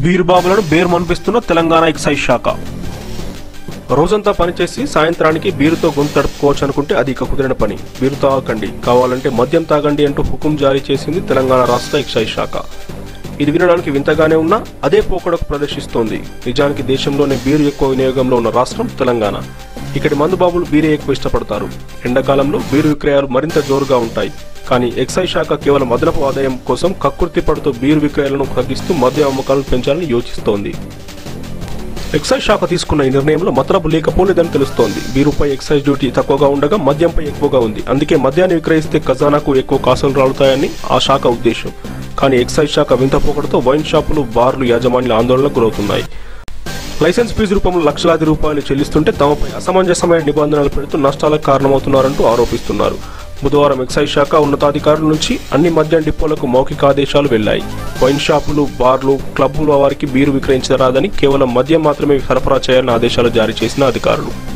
బీరుబాబులను బేర్ మనిపిస్తున్న తెలంగాణ ఎక్సైజ్ శాఖ. రోజంతా పనిచేసి సాయంత్రానికి బీరుతో గొంతు తడుపుకోవచ్చు అనుకుంటే అది ఇక కుదిరిన పని. బీరు తాగకండి కావాలంటే మద్యం తాగండి అంటూ హుకుం జారీ చేసింది తెలంగాణ రాష్ట్ర ఎక్సైజ్ శాఖ. ఇది వినడానికి వింతగానే ఉన్నా అదే పోకడకు ప్రదర్శిస్తోంది. నిజానికి దేశంలోనే బీరు ఎక్కువ వినియోగంలో ఉన్న రాష్ట్రం తెలంగాణ. ఇక్కడి మందుబాబులు బీరే ఎక్కువ ఇష్టపడతారు. ఎండాకాలంలో బీరు విక్రయాలు మరింత జోరుగా ఉంటాయి. కానీ ఎక్సైజ్ శాఖ కేవలం అదనపు ఆదాయం కోసం కక్కుర్తి పడుతూ బీరు విక్రయాలను తగ్గిస్తూ మద్య అమ్మకాలను పెంచాలని యోచిస్తోంది. ఎక్సైజ్ శాఖ తీసుకున్న ఈ నిర్ణయంలో మతలబు లేకపోలేదని తెలుస్తోంది. బీరుపై ఎక్సైజ్ డ్యూటీ తక్కువగా ఉండగా మద్యంపై ఎక్కువగా ఉంది. అందుకే మద్యాన్ని విక్రయిస్తే ఖజానాకు ఎక్కువ కాసులు రాలుతాయని ఆ శాఖ ఉద్దేశం. కానీ ఎక్సైజ్ శాఖ వింతపోకడతో వైన్ షాపులు బార్లు యాజమాన్యాల ఆందోళనకు గురవుతున్నాయి. లైసెన్స్ ఫీజు రూపంలో లక్షలాది రూపాయలు చెల్లిస్తుంటే తమపై అసమంజసమైన నిబంధనలు పెడుతూ నష్టాలకు కారణమవుతున్నారంటూ ఆరోపిస్తున్నారు. బుధవారం ఎక్సైజ్ శాఖ ఉన్నతాధికారుల నుంచి అన్ని మద్యం డిపోలకు మౌఖిక ఆదేశాలు వెళ్ళాయి. వైన్ షాపులు బార్లు క్లబ్బుల వారికి బీరు విక్రయించరాదని కేవలం మద్యం మాత్రమే సరఫరా చేయాలని ఆదేశాలు జారీ చేసిన అధికారులు.